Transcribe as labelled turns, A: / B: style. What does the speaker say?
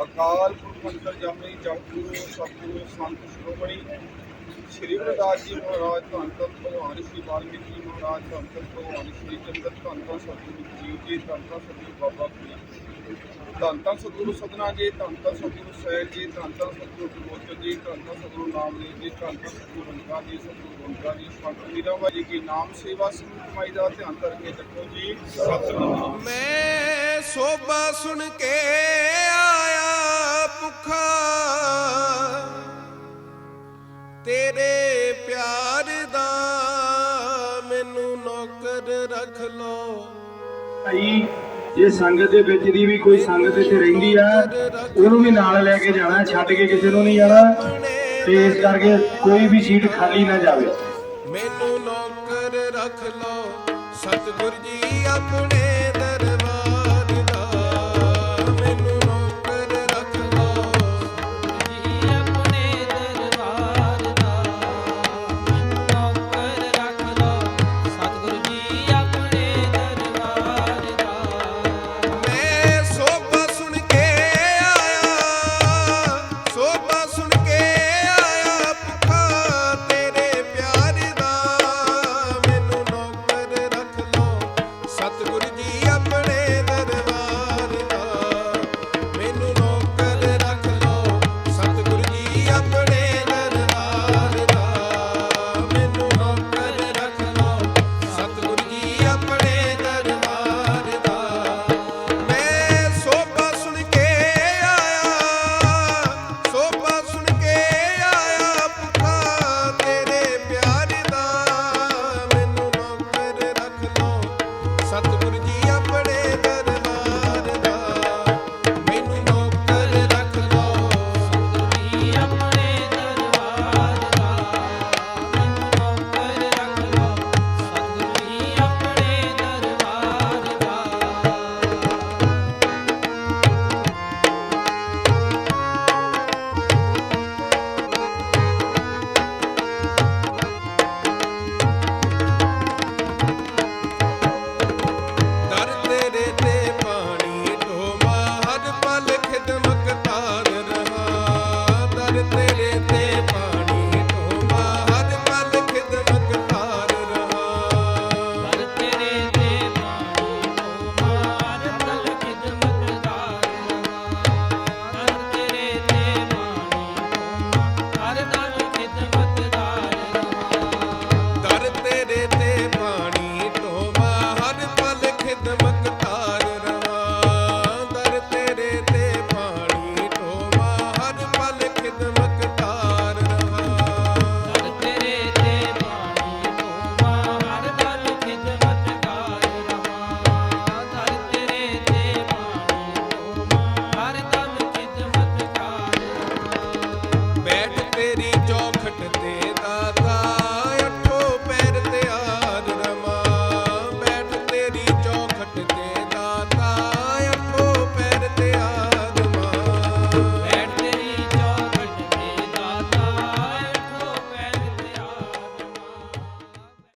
A: ਅਕਾਲ ਪੁਰਖ ਅੰਤਰ ਜਾਮੀ ਜਪੂ ਸਤਿਗੁਰੂ ਸੰਤ ਸ਼੍ਰੋਮਣੀ ਸ਼੍ਰੀ ਗੁਰਦਾਸ ਜੀ ਮਹਾਰਾਜ ਧੰਨ ਧੰਨ ਭਗਵਾਨ ਸ਼੍ਰੀ ਵਾਲਮੀਕੀ ਜੀ ਮਹਾਰਾਜ ਧੰਨ ਧੰਨ ਭਗਵਾਨ ਸ਼੍ਰੀ ਚੰਦਰ ਧੰਨ ਧੰਨ ਸਤਿਗੁਰੂ ਜੀ ਜੀ ਧੰਨ ਧੰਨ ਸਤਿਗੁਰੂ ਬਾਬਾ ਫਰੀਦ ਧੰਨ ਧੰਨ ਸਤਿਗੁਰੂ ਸਦਨਾ ਜੀ ਧੰਨ ਧੰਨ ਸਤਿਗੁਰੂ ਸਹਿਜ ਜੀ ਧੰਨ ਧੰਨ ਸਤਿਗੁਰੂ ਗੁਰਮੋਚਨ ਜੀ ਧੰਨ ਧੰਨ ਸਤਿਗੁਰੂ ਨਾਮਦੇਵ ਜੀ ਧੰਨ ਧੰਨ ਸਤਿਗੁਰੂ ਰੰਗਾ ਜੀ ਸਤਿਗੁਰੂ ਰੰਗਾ ਜੀ ਸੰਤ ਮੀਰਾਬਾਈ ਜੀ ਕੀ ਨਾਮ ਸੇਵਾ ਸਮੂਹ ਕਮਾਈ ਦਾ ਧਿਆਨ ਕਰਕੇ ਜਪੋ ਜੀ। ਸਤਨਾਮ
B: ਮੈਂ ਸੋਭਾ ਸੁਣ ਕੇ ਆਇਆ ਭੁੱਖਾ ਤੇਰੇ ਪਿਆਰ ਦਾ ਮੈਨੂੰ ਨੌਕਰ ਰੱਖ ਲੋ
C: ਭਾਈ ਜੇ ਸੰਗਤ ਦੇ ਵਿੱਚ ਦੀ ਵੀ ਕੋਈ ਸੰਗਤ ਇੱਥੇ ਰਹਿੰਦੀ ਆ ਉਹਨੂੰ ਵੀ ਨਾਲ ਲੈ ਕੇ ਜਾਣਾ ਛੱਡ ਕੇ ਕਿਸੇ ਨੂੰ ਨਹੀਂ ਜਾਣਾ ਤੇ ਇਸ ਕਰਕੇ ਕੋਈ ਵੀ ਸੀਟ ਖਾਲੀ ਨਾ ਜਾਵੇ।
B: ਮੈਨੂੰ ਨੌਕਰ ਰੱਖ ਲੋ ਸਤਿਗੁਰ ਜੀ ਆਪਣੇ